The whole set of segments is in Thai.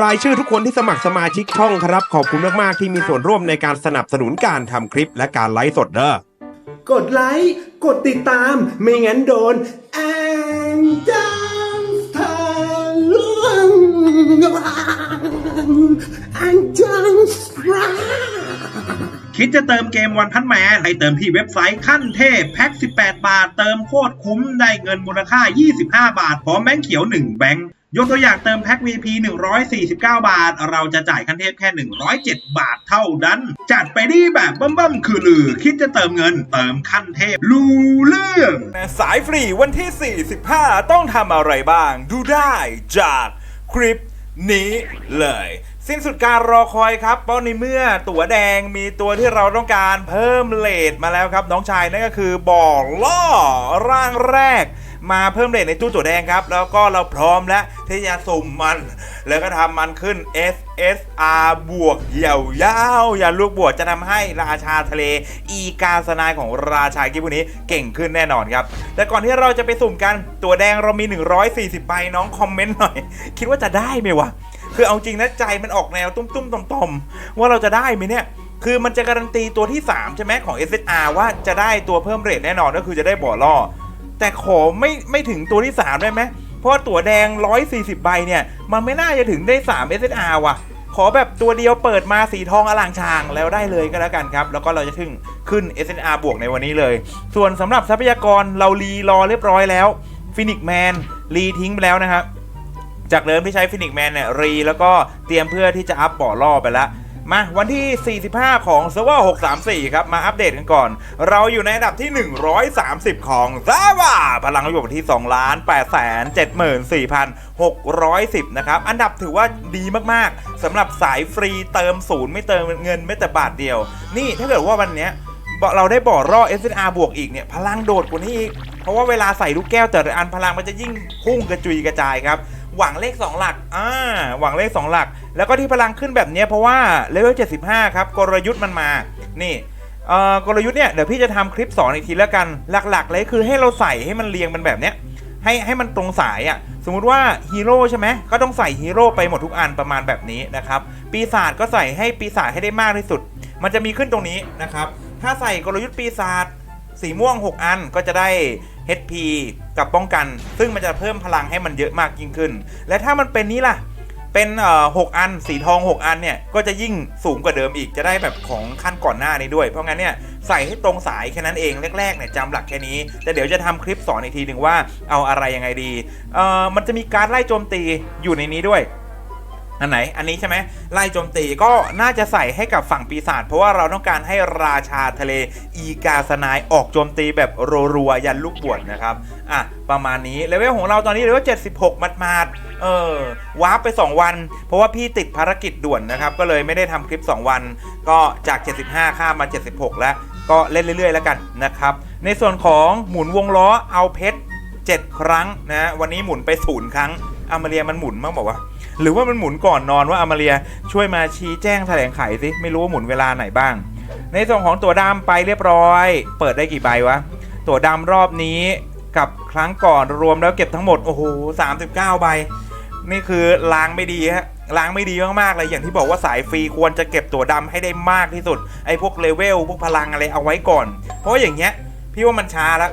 รายชื่อทุกคนที่สมัครสมาชิกช่องครับ ขอบคุณมากๆที่มีส่วนร่วมในการสนับสนุนการทำคลิปและการไลฟ์สดเด้อกดไลค์ กดติดตาม ไม่งั้นโดนแอนดังทะลวงแอนดังสปราคิดจะเติมเกมวันพันแมนให้เติมที่เว็บไซต์ขั้นเทพแพ็ก18 บาท เติมโคตรคุ้มได้เงินมูลค่า 25 บาทพร้อมแบงค์เขียว 1 แบงค์ ยกตัวอย่างเติมแพ็ก VP 149 บาท เราจะจ่ายขั้นเทพแค่ 107 บาทเท่านั้น จัดไปดีแบบบั้มๆคือลือ คิดจะเติมเงินเติมขั้นเทพรู้เรื่องสายฟรีวันที่ 45 ต้องทำอะไรบ้าง ดูได้จากคลิปนี้เลย สิ้นสุดการรอคอยครับ เพราะในเมื่อตั๋วแดงมีตัวที่เราต้องการเพิ่มเลทมาแล้วครับ น้องชายนั่นก็คือบอกล่อร่างแรก มาเพิ่มเลทในตู้ตัวแดงครับ แล้วก็เราพร้อมแล้วที่จะสุ่มมัน แล้วก็ทำมันขึ้น SSR บวกเยาวอย่าลูกบวกจะทำให้ราชาทะเล อีกาสนายของราชากิบุนี้เก่งขึ้นแน่นอนครับ แต่ก่อนที่เราจะไปสุ่มกันตัวแดงเรามี 140ใบน้องคอมเมนต์หน่อย คิดว่าจะได้ไหมวะคือเอาจริงนะใจมันออกแนวตุ้มๆต่อมๆว่าเราจะได้ไหมเนี่ยคือมันจะการันตีตัวที่ 3 ใช่ไหมของ SSR ว่าจะได้ตัวเพิ่มเรทแน่นอนก็คือจะได้บ่อล่อ แต่ขอไม่ไม่ถึงตัวที่ 3 ได้ไหม เพราะว่าตั๋วแดง 140 ใบเนี่ย มันไม่น่าจะถึงได้ 3 SSR ว่ะ ขอแบบตัวเดียวเปิดมาสีทองอลางชางแล้วได้เลยก็แล้วกันครับ แล้วก็เราจะถึงขึ้น SNR บวกในวันนี้เลย ส่วนสำหรับทรัพยากรเรารีรอเรียบร้อยแล้วฟินิกแมนรีทิ้งไปแล้วนะครับจากเดิมที่ใช้ฟินิกแมนเนี่ยรีแล้วก็เตรียมเพื่อที่จะอัพบ่อล่อไปแล้ว มาวันที่ 45 ของเซิร์ฟเวอร์634 ครับ มาอัปเดตกันก่อน เราอยู่ในอันดับที่ 130 ของซาวาพลังอยู่ที่ 2 ล้าน8 7 4 610 นะครับ อันดับถือว่าดีมากๆสำหรับสายฟรีเติมศูนย์ไม่เติมเงินไม่แต่บาทเดียว นี่ถ้าเกิดว่าวันนี้เราได้บ่อร่อ SNR บวกอีกเนี่ย พลังโดดกว่านี้อีก เพราะว่าเวลาใส่ลูกแก้วแต่ละอันพลังมันจะยิ่งพุ่งกระจุยกระจายครับ หวังเลข 2 หลัก อ่า หวังเลข 2 หลัก แล้วก็ที่พลังขึ้นแบบนี้เพราะว่าเลเวล 75 ครับ กลยุทธ์มันมา นี่เอ่อกลยุทธ์เนี่ย เดี๋ยวพี่จะทำคลิปสอนอีกทีแล้วกัน หลัก ๆ เลยคือให้เราใส่ให้มันเรียงเป็นแบบเนี้ย ให้ให้มันตรงสายอะ่ะ สมมุติว่าฮีโร่ใช่ไหม ก็ต้องใส่ฮีโร่ไปหมดทุกอันประมาณแบบนี้นะครับ ปีศาจก็ใส่ให้ปีศาจให้ได้มากที่สุด มันจะมีขึ้นตรงนี้นะครับ ถ้าใส่กลยุทธ์ปีศาจสีม่วง 6 อันก็จะได้ HP กับป้องกัน ซึ่งมันจะเพิ่มพลังให้มันเยอะมากยิ่งขึ้น และถ้ามันเป็นนี้ล่ะ เป็นเอ่อหกอันสีทอง 6 อันเนี่ย ก็จะยิ่งสูงกว่าเดิมอีกจะได้แบบของขั้นก่อนหน้านี้ด้วย เพราะงั้นเนี่ยใส่ให้ตรงสายแค่นั้นเองแรกๆเนี่ยจำหลักแค่นี้ แต่เดี๋ยวจะทำคลิปสอนอีกทีหนึ่งว่าเอาอะไรยังไงดีเอ่อมันจะมีการไล่โจมตีอยู่ในนี้ด้วย อันไหน อันนี้ใช่ไหมไล่โจมตีก็น่าจะใส่ให้กับฝั่งปีศาจเพราะว่าเราต้องการให้ราชาทะเลอีกาสนายออกโจมตีแบบรัวๆยันลูกบวชนะครับอะประมาณนี้เลเวลของเราตอนนี้เลเวล76มัดมาดเออวาร์ปไป 2 วัน เพราะว่าพี่ติดภารกิจด่วนนะครับ ก็เลยไม่ได้ทำคลิป 2 วัน ก็จาก 75 ข้ามมา 76 แล้ว ก็เล่นเรื่อย ๆ แล้วกันนะครับ ในส่วนของหมุนวงล้อเอาเพชร7ครั้งนะวันนี้หมุนไปศูนย์ครั้ง อามาเรียมันหมุนมั้งบอกว่า หรือว่ามันหมุนก่อนนอนว่าอามาเรียช่วยมาชี้แจ้งแถลงไขสิไม่รู้ว่าหมุนเวลาไหนบ้าง ในส่วนของตัวดำไปเรียบร้อย เปิดได้กี่ใบวะตัวดำรอบนี้กับครั้งก่อนรวมแล้วเก็บทั้งหมดโอ้โห39ใบนี่คือล้างไม่ดีฮะล้างไม่ดีมากๆเลยอย่างที่บอกว่าสายฟรีควรจะเก็บตัวดำให้ได้มากที่สุดไอ้พวกเลเวลพวกพลังอะไรเอาไว้ก่อน เพราะอย่างเงี้ยพี่ว่ามันช้าแล้ว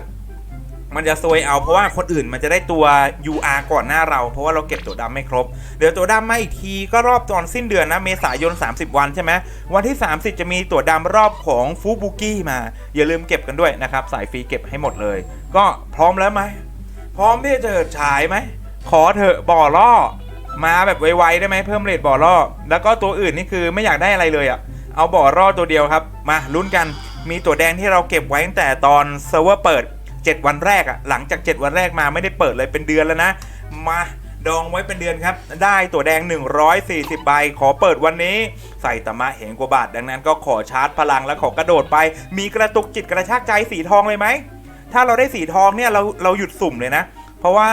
มันจะซวยเอาเพราะว่าคนอื่นมันจะได้ตัว UR ก่อนหน้าเรา เพราะว่าเราเก็บตัวดำไม่ครบ เดี๋ยวตัวดำมาอีกทีก็รอบตอนสิ้นเดือนนะ เมษายน 30 วันใช่ไหมวันที่ 30 จะมีตัวดำรอบของฟูบุกี้มา อย่าลืมเก็บกันด้วยนะครับ สายฟรีเก็บให้หมดเลย ก็พร้อมแล้วไหม พร้อมที่จะเจิดฉายไหม ขอเถอะบ่อล่อ มาแบบไวๆได้ไหมเพิ่มเรทบ่อล่อ แล้วก็ตัวอื่นนี่คือไม่อยากได้อะไรเลยอะเอาบ่อล่อตัวเดียวครับ มาลุ้นกัน มีตัวแดงที่เราเก็บไว้ตั้งแต่ตอนเซิร์ฟเวอร์เปิด 7 วันแรกอะหลังจาก 7 วันแรกมาไม่ได้เปิดเลยเป็นเดือนแล้วนะ มาดองไว้เป็นเดือนครับ ได้ตัวแดง 140 ใบ ขอเปิดวันนี้ ใส่ตะมะเหงกว่าบาท ดังนั้นก็ขอชาร์จพลังและขอกระโดดไป มีกระตุกจิตกระชากใจสีทองเลยไหม ถ้าเราได้สีทองเนี่ยเราเราหยุดสุ่มเลยนะ เพราะว่า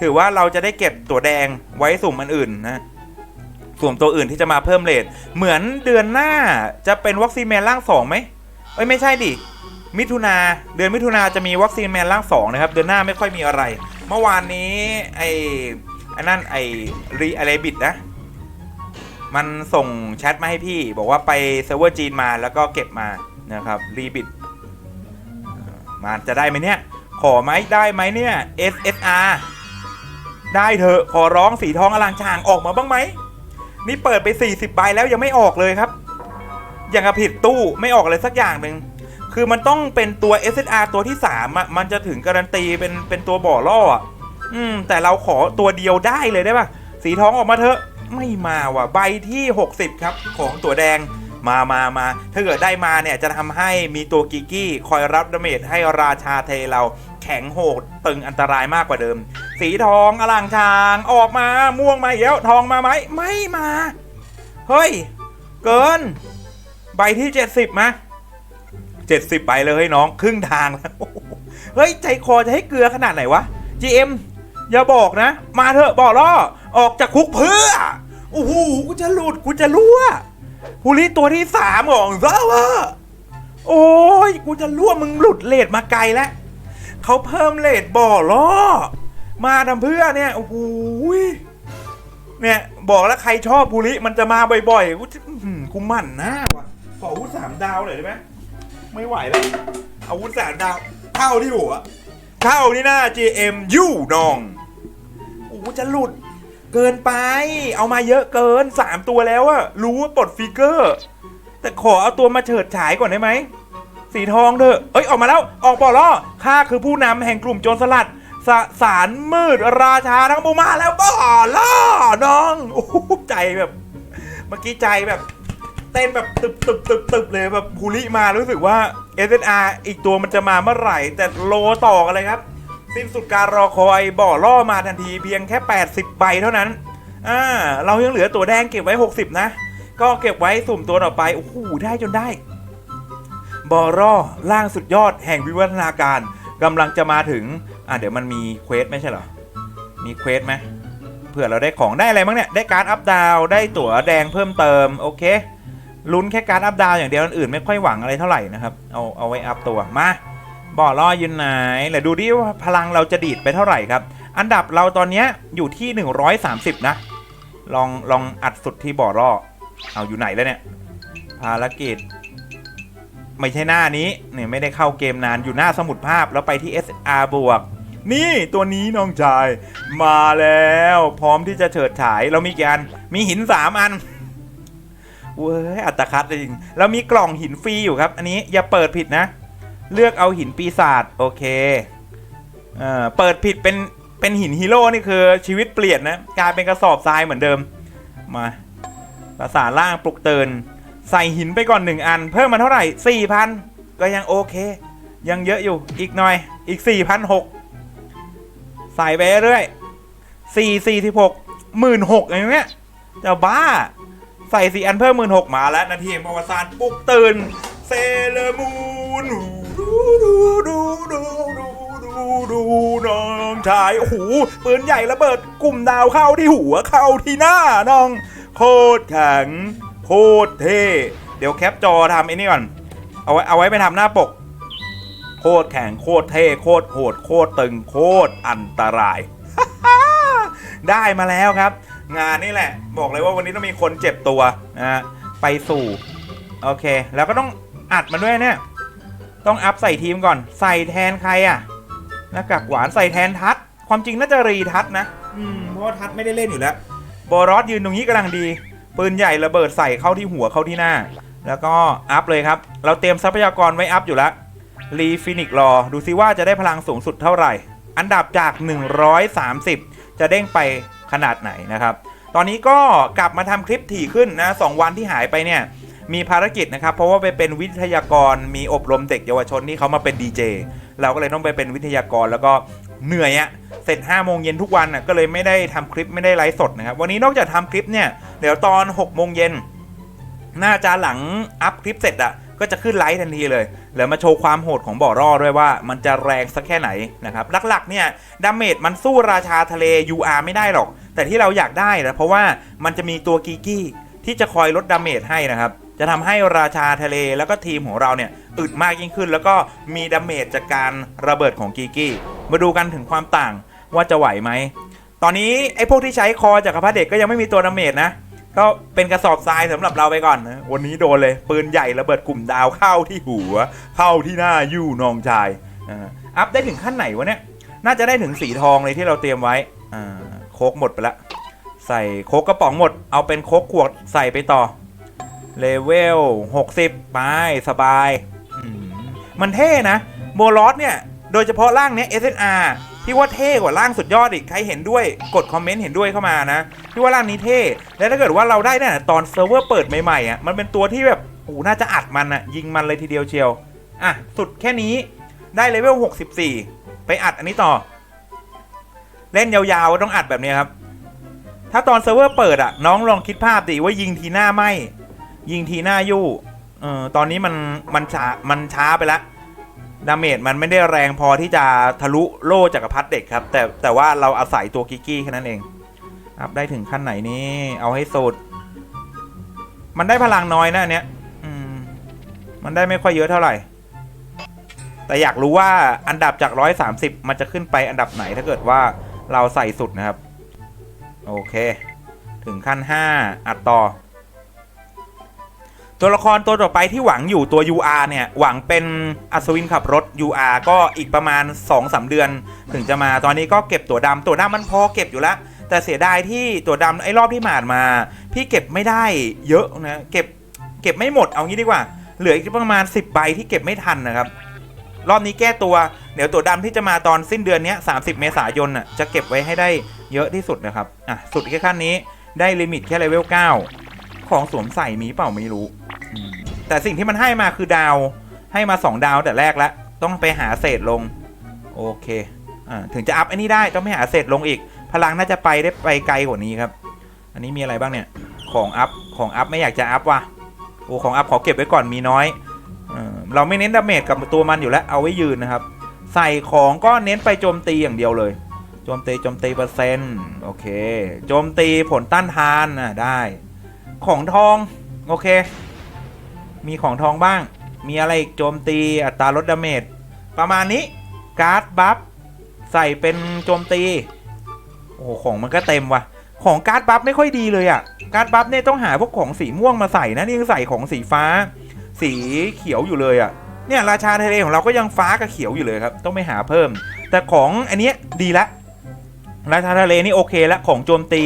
ถือว่าเราจะได้เก็บตัวแดงไว้สุ่มอันอื่นนะสุ่มตัวอื่นที่จะมาเพิ่มเลทเหมือนเดือนหน้าจะเป็นวัคซีนแมนร่างสองไหมเอ้ยไม่ใช่ดิ มิถุนาเดือนมิถุนาจะมีวัคซีนแมนร่างสองนะครับ เดือนหน้าไม่ค่อยมีอะไร เมื่อวานนี้ไอ้ไอ้นั่นไอ้รีอะไรบิดนะ มันส่งแชทมาให้พี่ บอกว่าไปเซิร์ฟเวอร์จีนมาแล้วก็เก็บมานะครับรีบิดมาจะได้ไหมเนี่ย ขอไหมได้ไหมเนี่ย SSR ได้เถอะขอร้องสีทองอลังช่างออกมาบ้างไหม นี่เปิดไป 40ใบแล้วยังไม่ออกเลยครับ อย่างกับผิดตู้ไม่ออกอะไรสักอย่างหนึ่ง คือมันต้องเป็นตัว SSR ตัวที่3อะมันจะถึงการันตีเป็นเป็นตัวบ่อล่ออะอืมแต่เราขอตัวเดียวได้เลยได้ปะสีทองออกมาเถอะไม่มาว่ะใบที่ 60 ครับ ของตัวแดงมามามาถ้าเกิดได้มาเนี่ยจะทำให้มีตัวกิกกี้คอยรับดาเมจให้ราชาเทเราแข็งโหดตึงอันตรายมากกว่าเดิม สีทองอลังชางออกมาม่วงมาแล้วทองมาไหมไม่มา เฮ้ย เกิน ใบที่ 70มา 70ใบเลยเฮ้ยน้องครึ่งทางแล้วเฮ้ยใจคอจะให้เกลือขนาดไหนวะ GM อย่าบอกนะ มาเถอะบอกล่อออกจากคุกเพื่อโอ้โหกูจะหลุดกูจะรั่วฮูลิตัวที่สามของเซิร์เวอร์โอ้ยกูจะรั่วมึงหลุดเลทมาไกลแล้วเขาเพิ่มเลทบ่อล่อมาทำเพื่อเนี่ยโอ้โหเนี่ยบอกแล้วใครชอบฮูลิมันจะมาบ่อยๆ กูกูมั่นหน้าว่ะขออาวุธสามดาวหน่อยได้ไหม ไม่ไหวแล้วอาวุธสามดาวเข้าที่หัวเข้านี่หน้า GM ยูน้องโอ้จะหลุด เกินไป เอามาเยอะเกิน3ตัวแล้วอะรู้ว่าปลดฟิกเกอร์ แต่ขอเอาตัวมาเฉิดฉายก่อนได้ไหมสีทองเถอะเอ้ยออกมาแล้วออกปอล่อข้าคือผู้นำแห่งกลุ่มโจรสลัดสสารมืดราชาทั้งปูมาแล้วบอล่อน้องโอ้โหใจแบบ เมื่อกี้ใจแบบ เต้นแบบตึบตึบตึบตึบเลยแบบภูริมารู้สึกว่า SNR อีกตัวมันจะมาเมื่อไหร่ แต่โลต่อกันเลยครับ สิ้นสุดการรอคอยบ่อล่อมาทันทีเพียงแค่ 80ใบเท่านั้นอ่าเรายังเหลือตัวแดงเก็บไว้ 60 นะ ก็เก็บไว้สุ่มตัวต่อไปโอ้โหได้จนได้บอร่อล่างสุดยอดแห่งวิวัฒนาการกำลังจะมาถึง อะเดี๋ยวมันมีเควสไม่ใช่เหรอ มีเควสไหมเผื่อเราได้ของได้อะไรบ้างเนี่ย ได้การอัพดาวได้ตั๋วแดงเพิ่มเติม โอเค ลุ้นแค่การอัพดาวอย่างเดียวอันอื่นไม่ค่อยหวังอะไรเท่าไหร่นะครับเอาเอาไว้อัพตัวมาบ่อล่อยืนไหนแหละดูดิว่าพลังเราจะดีดไปเท่าไหร่ครับ อันดับเราตอนนี้อยู่ที่ 130 นะ ลองลองอัดสุดที่บ่อล่อเอาอยู่ไหนแล้วเนี่ย ภารกิจ ไม่ใช่หน้านี้เนี่ยไม่ได้เข้าเกมนานอยู่หน้าสมุดภาพแล้วไปที่ SR บวก นี่ตัวนี้น้องชาย มาแล้ว พร้อมที่จะเฉิดฉายเรามีกี่อันมีหิน3อัน เว้ยอัตคัดจริงแล้วมีกล่องหินฟรีอยู่ครับ อันนี้อย่าเปิดผิดนะ เลือกเอาหินปีศาจโอเคเอ่อเปิดผิดเป็นเป็นหินฮีโร่นี่คือชีวิตเปลี่ยนนะกลายเป็นกระสอบทรายเหมือนเดิมมาภาษาล่างปลุกเตือนใส่หินไปก่อนหนึ่งอัน เพิ่มมาเท่าไหร่สี่พันก็ยังโอเค ยังเยอะอยู่อีกหน่อยอีกสี่พันหกใส่ไปเรื่อยสี่สี่สิบหกหมื่นหกอย่างเงี้ยจะบ้า ใส่สี่อันเพิ่มหมื่นหกมาแล้วนาทีแห่งประวัติศาสตร์ปลุกตื่นเซเลมูนดูดูดูดูดูดูดูน้องชายโอ้โหปืนใหญ่ระเบิดกลุ่มดาวเข้าที่หัวเข้าที่หน้าน้อง โคตรแข็งโคตรเท่เดี๋ยวแคปจอทำไอ้นี่ก่อนเอาไว้เอาไว้ไปทำหน้าปก โคตรแข็งโคตรเท่โคตรโหดโคตรตึงโคตรอันตราย ได้มาแล้วครับ งานนี่แหละ บอกเลยว่าวันนี้ต้องมีคนเจ็บตัวนะฮะไปสู่โอเค แล้วก็ต้องอัดมาด้วยเนี่ย ต้องอัพใส่ทีมก่อน ใส่แทนใครอะหน้ากากหวานใส่แทนทัศน์ความจริงน่าจะรีทัศน์นะอืมเพราะว่าทัศน์ไม่ได้เล่นอยู่แล้วบอรอสยืนตรงนี้กำลังดี ปืนใหญ่ระเบิดใส่เข้าที่หัวเข้าที่หน้า แล้วก็อัพเลยครับ เราเตรียมทรัพยากรไว้อัพอยู่แล้วรีฟินิกรอ ดูซิว่าจะได้พลังสูงสุดเท่าไหร่ อันดับจาก 130 จะเด้งไป ขนาดไหนนะครับ ตอนนี้ก็กลับมาทำคลิปถี่ขึ้นนะสองวันที่หายไปเนี่ยมีภารกิจนะครับ เพราะว่าไปเป็นวิทยากรมีอบรมเด็กเยาวชนที่เขามาเป็นดีเจเราก็เลยต้องไปเป็นวิทยากรแล้วก็เหนื่อยอะเสร็จ5โมงเย็นทุกวันอะก็เลยไม่ได้ทำคลิปไม่ได้ไลฟ์สดนะครับ วันนี้นอกจากทำคลิปเนี่ยเดี๋ยวตอน6โมงเย็นน่าจะหลังอัพคลิปเสร็จอะก็จะขึ้นไลฟ์ทันทีเลย แล้วมาโชว์ความโหดของบ่อร่อด้วยว่ามันจะแรงสักแค่ไหนนะครับ หลักๆเนี่ยดาเมจมันสู้ราชาทะเล UR ไม่ได้หรอก แต่ที่เราอยากได้นะเพราะว่ามันจะมีตัวกีกี้ที่จะคอยลดดาเมจให้นะครับ จะทำให้ราชาทะเลแล้วก็ทีมของเราเนี่ยอึดมากยิ่งขึ้น แล้วก็มีดาเมจจากการระเบิดของกีกี้ มาดูกันถึงความต่างว่าจะไหวไหม ตอนนี้ไอ้พวกที่ใช้คอจากรพรรดิเด็กก็ยังไม่มีตัวดาเมจนะ ก็เป็นกระสอบทรายสำหรับเราไปก่อนนะวันนี้โดนเลยปืนใหญ่ระเบิดกลุ่มดาวเข้าที่หัว เข้าที่หน้ายู่นองชายอ่าอัพได้ถึงขั้นไหนวะเนี่ยน่าจะได้ถึงสีทองเลยที่เราเตรียมไว้อ่าโคกหมดไปละใส่โคกกระป๋องหมด เอาเป็นโคกขวดใส่ไปต่อเลเวล60 ไป สบายมมันเท่นะโมลอสเนี่ย โดยเฉพาะร่างเนี้ย SNR พี่ว่าเท่กว่าร่างสุดยอดอีกใครเห็นด้วยกดคอมเมนต์เห็นด้วยเข้ามานะพี่ว่าร่างนี้เท่แล้วถ้าเกิดว่าเราได้เนี่ยตอนเซิร์ฟเวอร์เปิดใหม่ๆอะมันเป็นตัวที่แบบโอ้น่าจะอัดมันอะยิงมันเลยทีเดียวเชียวอะสุดแค่นี้ได้เลเวล64 ไปอัดอันนี้ต่อ เล่นยาวๆต้องอัดแบบนี้ครับ ถ้าตอนเซิร์ฟเวอร์เปิดอะน้องลองคิดภาพดิว่ายิงทีหน้าไหมยิงทีหน้ายู่เออตอนนี้มันมันช้ามันช้าไปแล้ว ดาเมจมันไม่ได้แรงพอที่จะทะลุโล่จักรพรรดิเด็กครับ แต่แต่ว่าเราอาศัยตัวกิกกี้แค่นั้นเอง อัพได้ถึงขั้นไหนนี่เอาให้สุด มันได้พลังน้อยนะอันเนี้ยอืมมันได้ไม่ค่อยเยอะเท่าไหร่ แต่อยากรู้ว่าอันดับจาก 130 มันจะขึ้นไปอันดับไหนถ้าเกิดว่าเราใส่สุดนะครับ โอเค ถึงขั้น 5 อัดต่อ ตัวละครตัวต่อไปที่หวังอยู่ตัว UR เนี่ย หวังเป็นอัศวินขับรถ UR ก็อีกประมาณ2-3เดือน ถึงจะมาตอนนี้ก็เก็บตัวดำตัวดำมันพอเก็บอยู่แล้วแต่เสียดายที่ตัวดำไอ้รอบที่ผ่านมา พี่เก็บไม่ได้เยอะนะเก็บเก็บไม่หมดเอางี้ดีกว่า เหลืออีกประมาณ 10 ใบที่เก็บไม่ทันนะครับ รอบนี้แก้ตัวเดี๋ยวตัวดำที่จะมาตอนสิ้นเดือนนี้30 เมษายนน่ะจะเก็บไว้ให้ได้เยอะที่สุดนะครับอะสุดแค่ขั้นนี้ได้ลิมิตแค่เลเวล9 ของสวมใส่มีเปล่าไม่รู้อืมแต่สิ่งที่มันให้มาคือดาว ให้มา2ดาวแต่แรกแล้วต้องไปหาเศษลง โอเคอ่าถึงจะอัพอันนี้ได้ต้องไปหาเศษลงอีก พลังน่าจะไปได้ไปไกลกว่านี้ครับ อันนี้มีอะไรบ้างเนี่ย ของอัพ ของอัพไม่อยากจะอัพว่ะ โอ้ของอัพขอเก็บไว้ก่อนมีน้อยเออเราไม่เน้นดาเมจกับตัวมันอยู่แล้ว เอาไว้ยืนนะครับ ใส่ของก็เน้นไปโจมตีอย่างเดียวเลย โจมตีโจมตีเปอร์เซ็นต์ โอเค โจมตีผลต้านทานอะได้ ของทอง โอเค มีของทองบ้าง มีอะไรอีกโจมตีอัตราลดดาเมจประมาณนี้ การ์ดบัฟใส่เป็นโจมตี โอ้โหของมันก็เต็มว่ะ ของการ์ดบัฟไม่ค่อยดีเลยอะ่ะ การ์ดบัฟเนี่ยต้องหาพวกของสีม่วงมาใส่นะนี่ยังใส่ของสีฟ้า สีเขียวอยู่เลยอะ่ะ เนี่ยราชาทะเลของเราก็ยังฟ้ากับเขียวอยู่เลยครับ ต้องไปหาเพิ่ม แต่ของอันนี้ดีละ ราชาทะเลนี่โอเคแล้วของโจมตี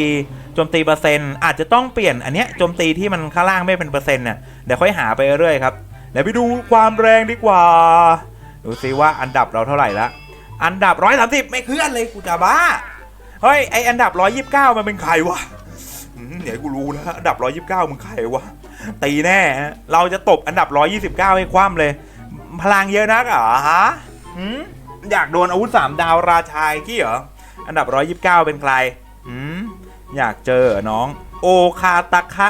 โจมตีเปอร์เซ็นต์อาจจะต้องเปลี่ยนอันเนี้ยโจมตีที่มันข้างล่างไม่เป็นเปอร์เซ็นต์น่ะเดี๋ยวค่อยหาไปเรื่อยครับเดี๋ยวไปดูความแรงดีกว่า ดูซิว่าอันดับเราเท่าไหร่ละอันดับ130ไม่เคลื่อนเลยกูจะบ้าเฮ้ยไออันดับ129มันเป็นใครวะเดี๋ยวกูรู้แล้วอันดับ129มึงใครวะตีแน่เราจะตบอันดับ129ให้คว่ำเลย พลังเยอะนักเหรอฮะอยากโดนอาวุธ3ดาวราชายกี้เหรอ อันดับ 129 เป็นใครหืมอยากเจอน้อง โอคาตะคะ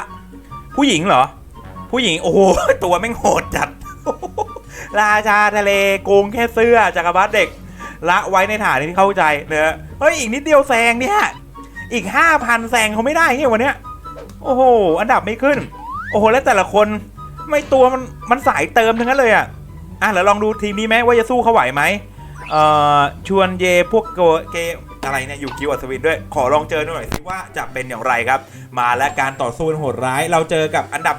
ผู้หญิงเหรอ ผู้หญิง โอ้โห ตัวแม่งโหดจัด ราชาทะเลโกงแค่เสื้อจักรพรรดิเด็ก ละไว้ในฐานที่เข้าใจเนอะเฮ้ย อีกนิดเดียวแซงเนี่ย อีก 5,000แซงเขาไม่ได้เงี้ยวันเนี้ยโอ้โห อันดับไม่ขึ้น โอ้โห แล้วแต่ละคนไม่ตัวมันมันสายเติมทั้งนั้นเลยอะ อะแล้วลองดูทีมนี้ไหมว่าจะสู้เขาไหวไหมเอ่อชวนเยพวกโกเก อะไรเนี่ยอยู่กิวอัศวินด้วย ขอลองเจอหน่อยสิว่าจะเป็นอย่างไรครับ มาและการต่อสู้โหดร้ายเราเจอกับอันดับ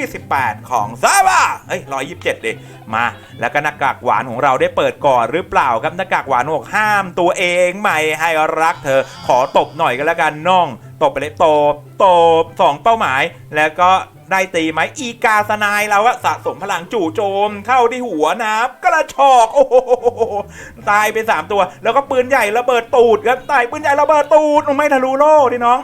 128 ของซาบาเอ้ย127เลยมาแล้วก็หน้ากากหวานของเราได้เปิดก่อนหรือเปล่าครับหน้ากากหวานบอกห้ามตัวเองไม่ให้รักเธอ ขอตบหน่อยก็แล้วกันน้องตบไปเลยตบตบสองเป้าหมายแล้วก็ ได้ตีไหมอีกาสนายเราอะสะสมพลังจู่โจมเข้าที่หัวนะกระชอกโอ้โหตายไปสามตัว แล้วก็ปืนใหญ่ระเบิดตูดครับตายปืนใหญ่ระเบิดตูดไม่ทะลุโล่ดิน้อง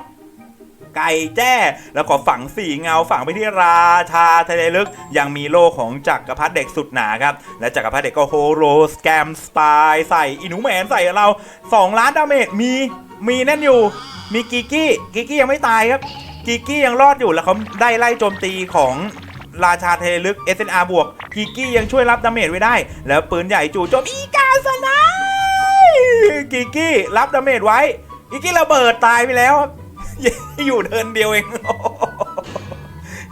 ไก่แจ้ แล้วก็ฝังสีเงาฝังไปที่ราชาทะเลลึก ยังมีโลของจักรพรรดิเด็กสุดหนาครับ และจักรพรรดิเด็กก็โฮโรสแกมสไตล์ใส่อินูแมนใส่เรา 2 ล้านดาเมจมีมีแน่นอยู่ มีกิกี้กิกี้ยังไม่ตายครับ กิกกี้ยังรอดอยู่แล้วเขาได้ไล่โจมตีของราชาเทลึก SNR บวกกิกกี้ยังช่วยรับดาเมจไว้ได้ แล้วปืนใหญ่จู่โจมอีกาสนายกิกกี้รับดาเมจไว้กิกกี้ระเบิดตายไปแล้ว อยู่เดินเดียวเอง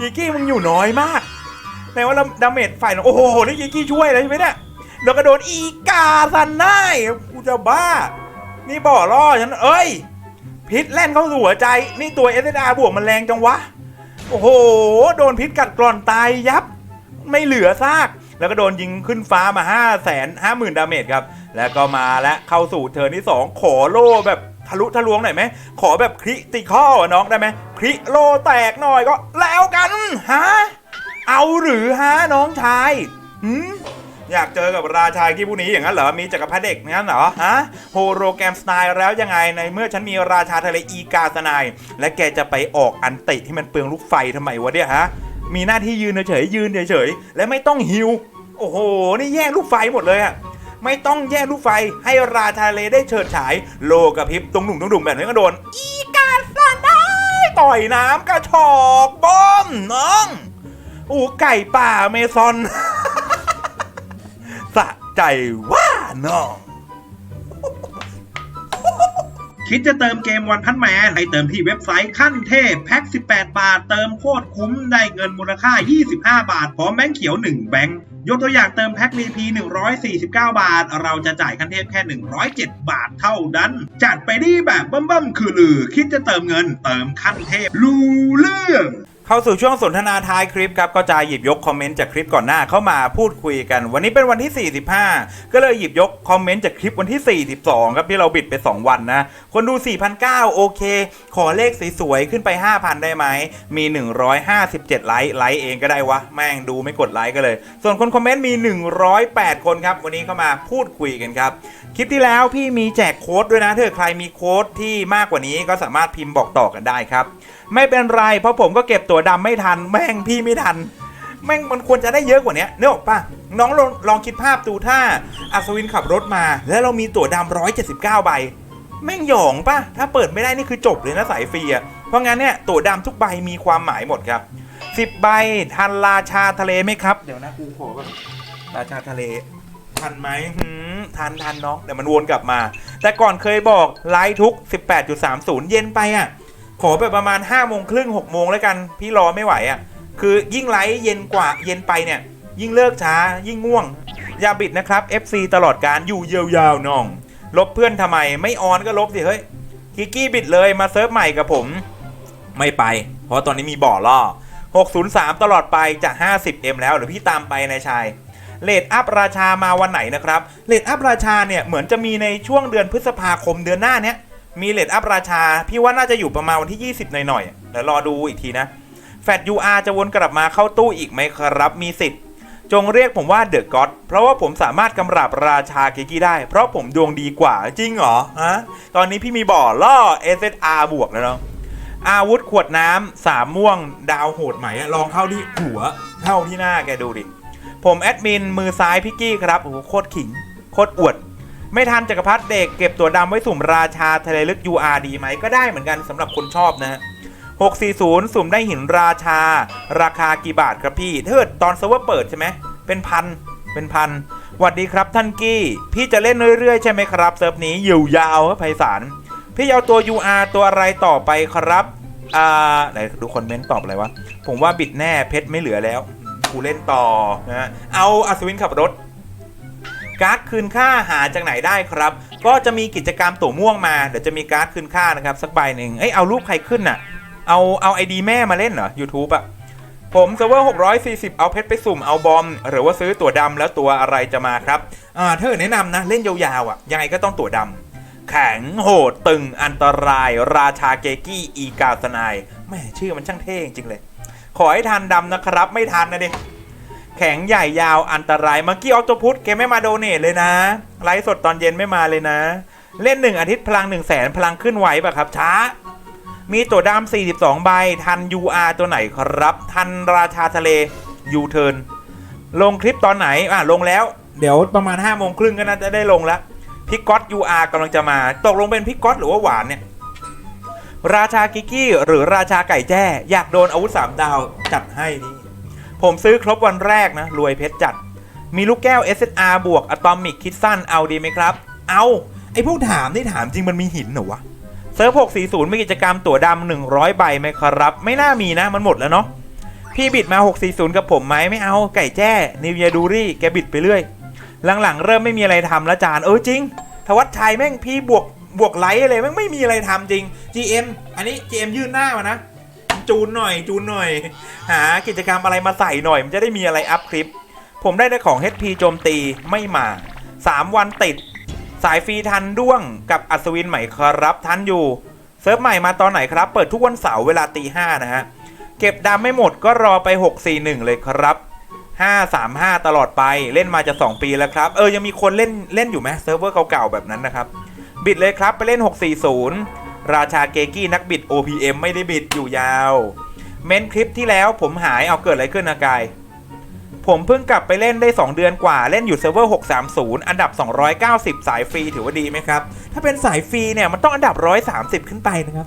ยิกี้มึงอยู่น้อยมากแปลว่าดาเมจฝ่ายโอ้โหนี่ยิกี้ช่วยเลยใช่ไหมเนี่ยเดี๋ยวกระโดดอีกาซันไนกูจะบ้า นี่บ่อล่อฉันเอ้ย พิษแล่นเข้าสู่หัวใจ นี่ตัว s อ r บวกมันแรงจังวะ โอ้โห โดนพิษกัดกร่อนตายยับ ไม่เหลือซาก แล้วก็โดนยิงขึ้นฟ้ามา 5 5 0 0 0 0 ดาเมจครับ แล้วก็มาและเข้าสู่เทิร์นที่ 2 ขอโล่แบบทะลุทะลวงหน่อยไหม ขอแบบคริติคอลน้องได้ไหมคริโลแตกหน่อยก็แล้วกันฮะเอาหรือฮะน้องชายหืม อยากเจอกับราชากี้ผู้นี้อย่างนั้นเหรอ มีจักรพรรดิเด็กงั้นเหรอ ฮะ โฮโรแกรมสไตล์แล้วยังไง ในเมื่อฉันมีราชาทะเลอีกาสนาย และแกจะไปออกอันติที่มันเปลืองลูกไฟทำไมวะเนี่ยฮะ มีหน้าที่ยืนเฉยยืนเฉยและไม่ต้องฮิว โอ้โห นี่แย่งลูกไฟหมดเลยอะไม่ต้องแย่งลูกไฟให้ราชาทะเลได้เฉิดฉาย โลกระพริบตรงหนุ่มตรงดุ่มแบบนี้ก็โดน อีกาสนายต่อยน้ำกระชอกบอมน้อง อูไก่ป่าเมซอน ใจว่าน้องคิดจะเติมเกมวันพันแมนให้เติมที่เว็บไซต์ขั้นเทพแพ็ก18 บาท เติมโคตรคุ้มได้เงินมูลค่า 25 บาท พร้อมแบงค์เขียว 1 แบงค์ยกตัวอย่างเติมแพ็ก VP 149 บาท เราจะจ่ายขั้นเทพแค่ 107 บาทเท่านั้น จัดไปดีแบบบั้มๆคือลือ คิดจะเติมเงินเติมขั้นเทพรู้เรื่อง เข้าสู่ช่วงสนทนาท้ายคลิปครับก็จะหยิบยกคอมเมนต์จากคลิปก่อนหน้าเข้ามาพูดคุยกัน วันนี้เป็นวันที่ 45 ก็เลยหยิบยกคอมเมนต์จากคลิปวันที่ 42 ครับที่เราบิดไป 2 วันนะ คนดู4,900โอเค ขอเลขสวยๆ ขึ้นไป 5,000 ได้ไหม มี 157 ไลค์ไลค์เองก็ได้วะ แม่งดูไม่กดไลค์ก็เลย ส่วนคนคอมเมนต์มี 108 คนครับวันนี้เข้ามาพูดคุยกันครับคลิปที่แล้วพี่มีแจกโค้ดด้วยนะถ้าเกิดใครมีโค้ดที่มากกว่านี้ก็สามารถพิมพ์บอกต่อกันได้ครับไม่เป็นไรเพราะผมก็เก็บตัวดำไม่ทัน แม่งพี่ไม่ทัน แม่งมันควรจะได้เยอะกว่านี้เนกออกปะน้องลองลองคิดภาพดูถ้าอัศวินขับรถมา แล้วเรามีตัวดำ179ใบแม่งหยองปะถ้าเปิดไม่ได้นี่คือจบเลยนะสายฟรีอะเพราะงั้นเนี่ยตัวดำทุกใบมีความหมายหมดครับ10ใบทันราชาทะเลไหมครับ เดี๋ยวนะกูขอก่อนราชาทะเล ทันไหมหืมทันทันน้องเดี๋ยวมันวนกลับมา แต่ก่อนเคยบอกไลฟ์ทุก 18.30 เย็นไปอะ ขอไปประมาณ5โมงครึ่ง6โมงแล้วกัน พี่รอไม่ไหวอะ คือยิ่งไลฟ์เย็นกว่าเย็นไปเนี่ย ยิ่งเลิกช้า ยิ่งง่วง อย่าบิดนะครับ FC ตลอดการอยู่ยาวๆน้อง ลบเพื่อนทำไมไม่ออนก็ลบสิเฮ้ยกิกกี้บิดเลยมาเซิร์ฟใหม่กับผม ไม่ไป เพราะตอนนี้มีบ่อล่อ603 ตลอดไปจาก 50M แล้วเดี๋ยวพี่ตามไปนายชายเลดอัพราชามาวันไหนนะครับเลดอัพราชาเนี่ยเหมือนจะมีในช่วงเดือนพฤษภาคมเดือนหน้าเนี้ย มีเลดอัพราชา พี่ว่าน่าจะอยู่ประมาณวันที่ 20 หน่อยๆเดี๋ยวรอดูอีกทีนะแฟด UR จะวนกลับมาเข้าตู้อีกไหมครับ มีสิทธิ์ จงเรียกผมว่าเดอะก็อดเพราะว่าผมสามารถกำราบราชาเกกี้ได้ เพราะผมดวงดีกว่าจริงเหรอฮะตอนนี้พี่มีบ่อล่อ SSR บวกแล้วเนาะอาวุธขวดน้ำสามม่วงดาวโหดไหมอะลองเข้าที่หัวเข้าที่หน้าแกดูดิ ผมแอดมินมือซ้ายพี่กี้ครับโอ้โหโคตรขิง โคตรอวด ไม่ทันจักรพรรดิเด็กเก็บตัวดำไว้สุ่มราชาทะเลลึก UR ดีไหมก็ได้เหมือนกันสำหรับคนชอบนะฮะ640 สุ่มได้หินราชา ราคากี่บาทครับพี่ถ้าเกิดตอนเซิร์ฟเวอร์เปิดใช่ไหมเป็นพันเป็นพันหวัดดีครับท่านกี้ พี่จะเล่นเรื่อยๆ ใช่ไหมครับเซิร์ฟนี้อยู่ยาวครับไพศาลพี่เอาตัว UR ตัวอะไรต่อไปครับอ่าไหนดูคอมเมนต์ตอบอะไรวะผมว่าบิดแน่เพชรไม่เหลือแล้วกูเล่นต่อนะเอาอัศวินขับรถ การ์ดคืนค่าหาจากไหนได้ครับ ก็จะมีกิจกรรมตัวม่วงมาเดี๋ยวจะมีการ์ดคืนค่านะครับสักใบหนึ่งเอ้ยเอารูปใครขึ้นน่ะ เอาเอาไอดีแม่มาเล่นเหรอ YouTube อะผมเซิร์ฟเวอร์ 640 เอาเพชรไปสุ่มเอาบอม หรือว่าซื้อตั๋วดำแล้วตัวอะไรจะมาครับอ่าเกิดแนะนำนะ เล่นยาวๆอะยังไงก็ต้องตั๋วดำแข็งโหดตึงอันตราย ราชาเกกี้อีกาสนายแม่ชื่อมันช่างเท่จริงเลย ขอให้ทันดำนะครับ ไม่ทันนะดิ แข็งใหญ่ยาวอันตรายเมื่อกี้ออโตพุทแกไม่มาโดเนทเลยนะ ไลฟ์สดตอนเย็นไม่มาเลยนะ เล่นหนึ่งอาทิตย์พลัง1นึ่งแสนพลังขึ้นไหวป่ะครับ ช้า มีตัวดำ42 ใบ ทัน UR ตัวไหนครับ ทันราชาทะเลยูเทิร์นลงคลิปตอนไหน อะ ลงแล้ว เดี๋ยวประมาณ5้าโมงครึ่งก็น่าจะได้ลงแล้วพิกก๊อต UR กำลังจะมา ตกลงเป็นพิกก๊อตหรือว่าหวานเนี่ย ราชากิกกี้หรือราชาไก่แจ้ อยากโดนอาวุธ3ดาวจัดให้นี่ ผมซื้อครบวันแรกนะ รวยเพชรจัด มีลูกแก้ว SSR บวกอะตอมิกคิดสั้นเอาดีไหมครับ เอาไอพวกถามนี่ถามจริงมันมีหินเหรอวะเซิร์ฟ640 มีกิจกรรมตั๋วดำ100 ใบไหมครับ ไม่น่ามีนะมันหมดแล้วเนาะพี่บิดมา 640 กับผมไหมไม่เอาไก่แจ้นิวยาดูรี่แกบิดไปเรื่อย หลังๆ เริ่มไม่มีอะไรทำแล้วจานเออจริงทวัชชัยแม่งพี่บวกบวกไลค์อะไรแม่งไม่มีอะไรทำจริง GM อันนี้ GM ยื่นหน้ามานะ จูนหน่อยจูนหน่อย หากิจกรรมอะไรมาใส่หน่อย มันจะได้มีอะไรอัพคลิป ผมได้ได้ของ HP โจมตีไม่มา 3 วันติด สายฟรีทันด้วงกับอัศวินใหม่ครับทันอยู่เซิร์ฟใหม่มาตอนไหนครับ เปิดทุกวันเสาร์เวลาตีห้านะฮะ เก็บดำไม่หมดก็รอไป 641 เลยครับ 535 ตลอดไปเล่นมาจะ 2 ปีแล้วครับ เออยังมีคนเล่นเล่นอยู่ไหมเซิร์ฟเวอร์เก่าๆแบบนั้นนะครับ บิดเลยครับไปเล่น 640 ราชาเกกี้นักบิด OPM ไม่ได้บิดอยู่ยาว เม้นคลิปที่แล้วผมหายเอาเกิดอะไรขึ้นนะกาย ผมเพิ่งกลับไปเล่นได้ 2 เดือนกว่าเล่นอยู่เซิร์ฟเวอร์ 630 อันดับ 290 สายฟรีถือว่าดีไหมครับ ถ้าเป็นสายฟรีเนี่ยมันต้องอันดับ 130 ขึ้นไปนะครับ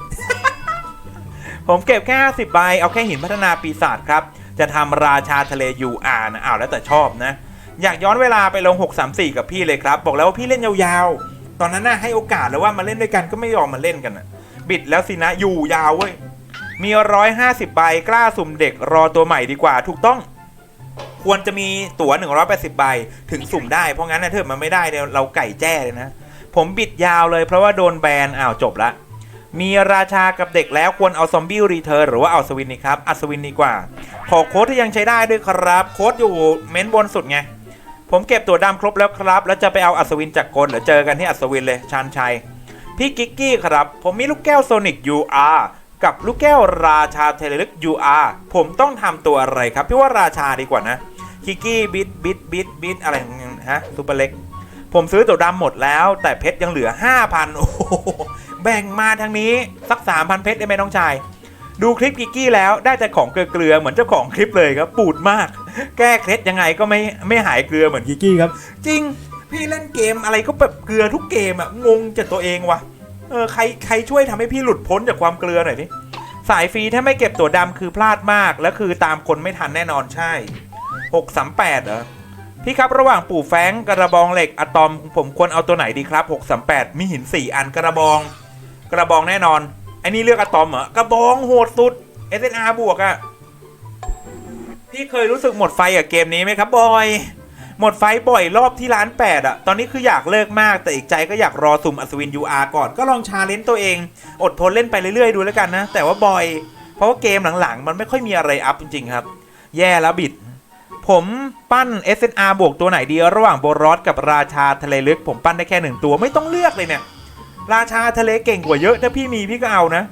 ผมเก็บแค่50ใบเอาแค่หินพัฒนาปีศาจครับ จะทำราชาทะเล UR นะอ้าวแล้วแต่ชอบนะ อยากย้อนเวลาไปลง 634 กับพี่เลยครับ บอกแล้วว่าพี่เล่นยาวๆ ตอนนั้นน่ะให้โอกาสแล้วว่ามาเล่นด้วยกันก็ไม่ยอมมาเล่นกันน่ะ บิดแล้วสินะอยู่ยาวเว้ยมี150ใบกล้าสุ่มเด็กรอตัวใหม่ดีกว่า ถูกต้อง ควรจะมีตั๋ว180ใบถึงสุ่มได้เพราะงั้นนะเถอะมันไม่ได้เนี่ยเราไก่แจ้เลยนะ ผมบิดยาวเลยเพราะว่าโดนแบนอ้าวจบละมีราชากับเด็กแล้วควรเอาซอมบี้รีเทิร์นหรือว่าเอาสวินนี่ครับอัศวินดีกว่า ขอโค้ดที่ยังใช้ได้ด้วยครับ โค้ดอยู่เม้นบนสุดไง ผมเก็บตัวดำครบแล้วครับ แล้วจะไปเอาอัศวินจากกลเดี๋ยวเจอกันที่อัศวินเลยชานชัย พี่กิกกี้ครับ ผมมีลูกแก้วโซนิก UR กับลูกแก้วราชาเทเลลึก UR ผมต้องทำตัวอะไรครับ พี่ว่าราชาดีกว่านะกิกกี้บิดบิดบิดบิดอะไรนฮะซูเปอร์เล็ก ผมซื้อตัวดำหมดแล้ว แต่เพชรยังเหลือ 5,000โอ้แบ่งมาทางนี้สัก 3,000 เพชรได้ไหมน้องชาย ดูคลิปกิกกี้แล้วได้แต่ของเกลือเหมือนเจ้าของคลิปเลยครับปูดมาก แก้เคล็ดยังไงก็ไม่ไม่หายเกลือเหมือนกิกกี้ครับ จริงพี่เล่นเกมอะไรก็แบบเกลือทุกเกมอะงงจากตัวเองวะเออใครใครช่วยทำให้พี่หลุดพ้นจากความเกลือหน่อยดิสายฟรีถ้าไม่เก็บตัวดำคือพลาดมาก แล้วคือตามคนไม่ทันแน่นอนใช่638เหรอพี่ครับระหว่างปู่แฟงกระบองเหล็กอะตอมผมควรเอาตัวไหนดีครับ638มีหิน4อันกระบอง กระบองแน่นอน อ้นี่เลือกอะตอมเหรอกระบองโหดสุด SNR บวกอะพี่เคยรู้สึกหมดไฟกับเกมนี้ไหมครับบอย หมดไฟบ่อยรอบที่ร้าน8อะตอนนี้คืออยากเลิกมากแต่อีกใจก็อยากรอสุ่มอัศวิน UR ก่อนก็ลองชาเลนจ์ตัวเอง อดทนเล่นไปเรื่อยๆดูแล้วกันนะ แต่ว่าบอย เพราะว่าเกมหลังๆ มันไม่ค่อยมีอะไรอัพจริงๆครับ แย่แล้วบิด ผมปั้น SNR บวกตัวไหนดีระหว่างโบรอสกับราชาทะเลลึก ผมปั้นได้แค่หนึ่งตัวไม่ต้องเลือกเลยเนี่ย ราชาทะเลเก่งกว่าเยอะ ถ้าพี่มีพี่ก็เอานะ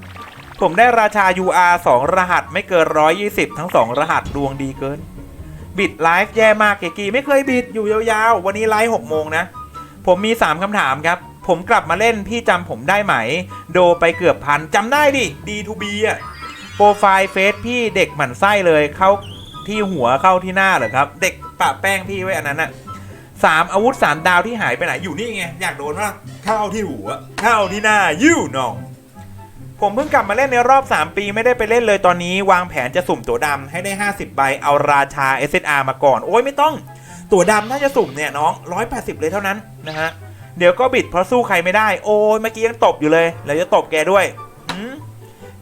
ผมได้ราชา UR 2 รหัสไม่เกิน 120 ทั้ง 2 รหัสดวงดีเกิน บิดไลฟ์แย่มากเกกีไม่เคยบิดอยู่ยาวๆ วันนี้ไลฟ์6โมงนะ ผมมี 3คำถามครับ ผมกลับมาเล่นพี่จำผมได้ไหม โดไปเกือบพันจำได้ดิ D2B อะโปรไฟล์เฟซพี่เด็กหมั่นไส้เลยเข้าที่หัวเข้าที่หน้าเหรอครับ เด็กปะแป้งพี่ไว้อันนั้นอะ สามอาวุธสามดาวที่หายไปไหนอยู่นี่ไงอยากโดนว่าเข้าที่หัวเข้าที่หน้ายิ้วน้อง ผมเพิ่งกลับมาเล่นในรอบ 3 ปีไม่ได้ไปเล่นเลยตอนนี้ วางแผนจะสุ่มตัวดำให้ได้ 50 ใบเอาราชา SSR มาก่อน โอ้ยไม่ต้อง ตัวดำถ้าจะสุ่มเนี่ยน้อง 180 เลยเท่านั้นนะฮะเดี๋ยวก็บิดเพราะสู้ใครไม่ได้ โอ้ยเมื่อกี้ยังตบอยู่เลยแล้วจะตบแกด้วยหืม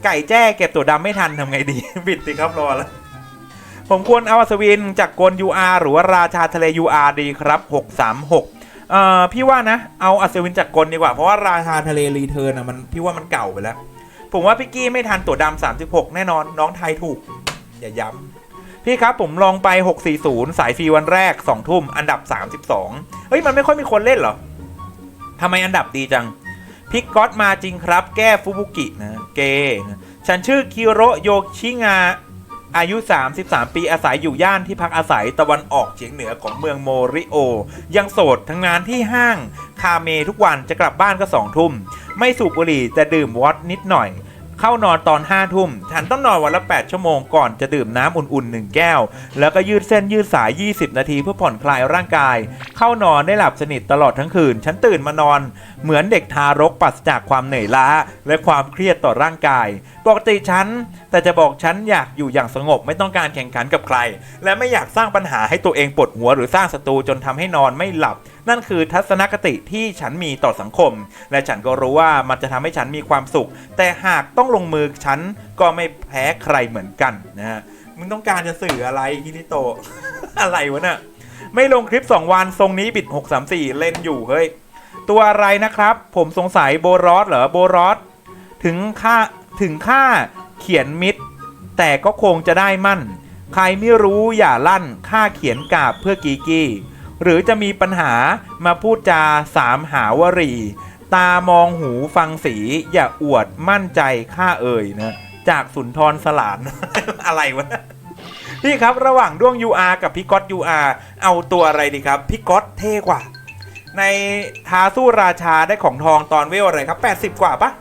ไก่แจ้เก็บตัวดำไม่ทันทำไงดี บิดสิครับรอแล้ว ผมควรเอาอัศวินจากกล UR หรือว่าราชาทะเล UR ดีครับ 636เอ่อพี่ว่านะ เอาอัศวินจากกลดีกว่า เพราะว่าราชาทะเลรีเทิร์นอะมันพี่ว่ามันเก่าไปแล้ว ผมว่าพี่กี้ไม่ทันตัวดำ36 แน่นอนน้องไทยถูก อย่าย้ำพี่ครับผมลองไป 640 สายฟรีวันแรก 2 ทุ่มอันดับ 32 เฮ้ยมันไม่ค่อยมีคนเล่นเหรอทำไมอันดับดีจังพิกก๊อตมาจริงครับ แก้ฟุบุกินะเกนะฉันชื่อคิโรโยชิงา อายุ 33 ปีอาศัยอยู่ย่านที่พักอาศัยตะวันออกเฉียงเหนือของเมืองโมริโอ ยังโสดทั้งงานที่ห้าง คาเมทุกวันจะกลับบ้านก็สองทุ่ม ไม่สูบบุหรี่แต่ดื่มวอตนิดหน่อย เข้านอนตอน5้าทุ่มฉันต้องนอนวันละ 8 ชั่วโมงก่อนจะดื่มน้ำอุ่นๆ 1 แก้ว แล้วก็ยืดเส้นยืดสาย 20 นาทีเพื่อผ่อนคลายร่างกาย เข้านอนได้หลับสนิทตลอดทั้งคืน ฉันตื่นมานอน เหมือนเด็กทารกปราศจากความเหนื่อยล้า และความเครียดต่อร่างกาย ปกติฉัน แต่จะบอกฉันอยากอยู่อย่างสงบไม่ต้องการแข่งขันกับใคร และไม่อยากสร้างปัญหาให้ตัวเองปวดหัวหรือสร้างศัตรูจนทำให้นอนไม่หลับ นั่นคือทัศนคติที่ฉันมีต่อสังคม และฉันก็รู้ว่ามันจะทำให้ฉันมีความสุข แต่หากต้องลงมือฉันก็ไม่แพ้ใครเหมือนกันนะฮะมึงต้องการจะสื่ออะไรฮิริโตะอะไรวะเน่ะไม่ลงคลิป 2 วันทรงนี้บิด 634 เล่นอยู่เฮ้ย ตัวอะไรนะครับ ผมสงสัยโบรอสเหรอโบรอสถึงค่าถึงค่าเขียนมิด แต่ก็คงจะได้มั่น ใครไม่รู้อย่าลั่นค่าเขียนกาบเพื่อกีกี้ หรือจะมีปัญหามาพูดจาสามหาวรี ตามองหูฟังสีอย่าอวดมั่นใจค่าเอ่ยนะจากสุนทรสลาน อะไรวะพี่ครับระหว่างด้วง UR กับพี่ก๊อต UR เอาตัวอะไรดีครับพี่ก๊อตเท่กว่า ในท้าสู้ราชาได้ของทองตอนเวลอะไรครับ 80 กว่าปะ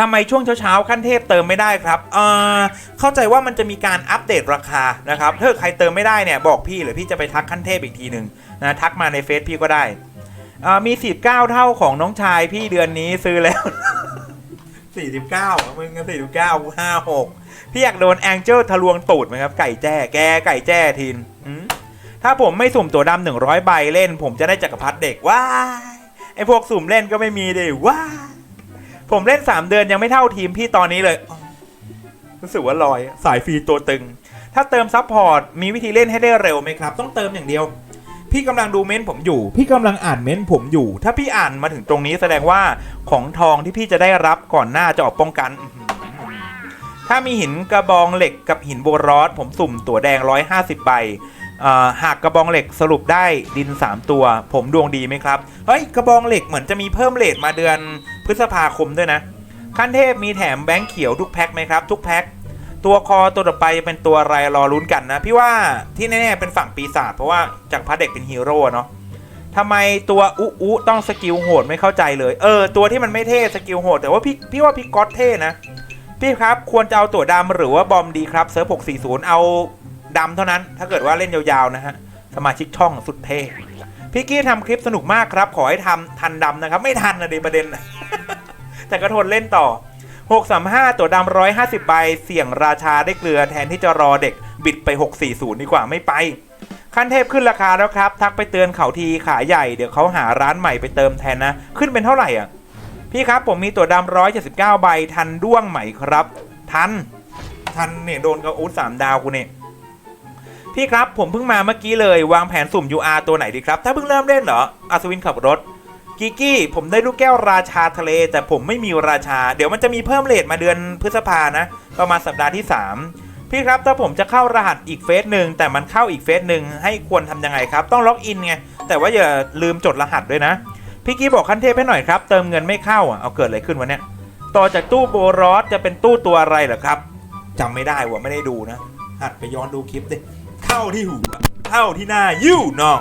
ทำไมช่วงเช้าๆขั้นเทพเติมไม่ได้ครับเอ่อเข้าใจว่ามันจะมีการอัปเดตราคานะครับถ้าใครเติมไม่ได้เนี่ยบอกพี่หรือพี่จะไปทักขั้นเทพอีกทีหนึ่งนะทักมาในเฟซพี่ก็ได้อ่ามีสิบเก้าเท่าของน้องชายพี่เดือนนี้ซื้อแล้วสี่สิบเก้ามึงกันสี่สิบเก้าห้าหกพี่อยากโดนแองเจิลทะลวงตูดไหมครับ ไก่แจ้แกไก่แจ้ทินถ้าผมไม่สุ่มตัวดำหนึ่งร้อยใบเล่น ผมจะได้จักรพรรดิเด็กว้ายไอพวกสุ่มเล่นก็ไม่มีเลยว้าย ผมเล่นสามเดือนยังไม่เท่าทีมพี่ตอนนี้เลย รู้สึกว่าลอยสายฟรีตัวตึง ถ้าเติมซับพอร์ตมีวิธีเล่นให้ได้เร็วไหมครับ ต้องเติมอย่างเดียว พี่กำลังดูเม้นต์ผมอยู่ พี่กำลังอ่านเม้นต์ผมอยู่ ถ้าพี่อ่านมาถึงตรงนี้แสดงว่าของทองที่พี่จะได้รับก่อนหน้าจะออกป้องกัน ถ้ามีหินกระบองเหล็กกับหินโบรอสผมสุ่มตัวแดง 150 ใบ หากกระบองเหล็กสรุปได้ดิน 3 ตัว ผมดวงดีไหมครับ เฮ้ย กระบองเหล็กเหมือนจะมีเพิ่มเลทมาเดือนพฤษภาคมด้วยนะ ขั้นเทพมีแถมแบงค์เขียวทุกแพ็คไหมครับ ทุกแพ็คตัวคอตัวต่อไปจะเป็นตัวอะไรรอลุ้นกันนะ พี่ว่าที่แน่ๆเป็นฝั่งปีศาจเพราะว่าจากพระเด็กเป็นฮีโร่เนาะทำไมตัวอุอุต้องสกิลโหดไม่เข้าใจเลย เออ ตัวที่มันไม่เท่สกิลโหด แต่ว่าพี่พี่ว่าพี่ก๊อตเท่นะ พี่ครับควรจะเอาตัวดำหรือว่าบอมดีครับเซิร์ฟ640 เอา ดำเท่านั้น ถ้าเกิดว่าเล่นยาวๆนะฮะ สมาชิกช่องสุดเท่พี่กี้ทำคลิปสนุกมากครับ ขอให้ทำทันดำนะครับ ไม่ทันนะในประเด็น แต่ก็ทนเล่นต่อ 635 ตัวดำ150 ใบ เสี่ยงราชาได้เกลือแทนที่จะรอเด็กบิดไป 640 ดีกว่าไม่ไป ขั้นเทพขึ้นราคาแล้วครับ ทักไปเตือนเขาทีขาใหญ่ เดี๋ยวเขาหาร้านใหม่ไปเติมแทนนะ ขึ้นเป็นเท่าไหร่อะ พี่ครับผมมีตัวดำ179 ใบทันด้วงไหมครับ ทัน ทันเนี่ยโดนกระอุดสามดาวกูเนี่ย พี่ครับผมเพิ่งมาเมื่อกี้เลยวางแผนสุ่ม UR ตัวไหนดีครับ ถ้าเพิ่งเริ่มเล่นเหรออัศวินขับรถกิกกี้ผมได้ลูกแก้วราชาทะเล แต่ผมไม่มีราชา เดี๋ยวมันจะมีเพิ่มเลทมาเดือนพฤษภานะ ประมาณสัปดาห์ที่ 3 พี่ครับถ้าผมจะเข้ารหัสอีกเฟสหนึ่งแต่มันเข้าอีกเฟสหนึ่งให้ควรทำยังไงครับ ต้องล็อกอินไงแต่ว่าอย่าลืมจดรหัสด้วยนะพี่กี้บอกขั้นเทพให้หน่อยครับเติมเงินไม่เข้าอะเอาเกิดอะไรขึ้นวะเนี่ยต่อจากตู้โบรอสจะเป็นตู้ตัวอะไรเหรอครับจำไม่ได้ว่ะไม่ได้ดูนะหัดไปย้อนดูคลิปดิ เข้าที่หูเข้าที่หน้ายิ้วน้อง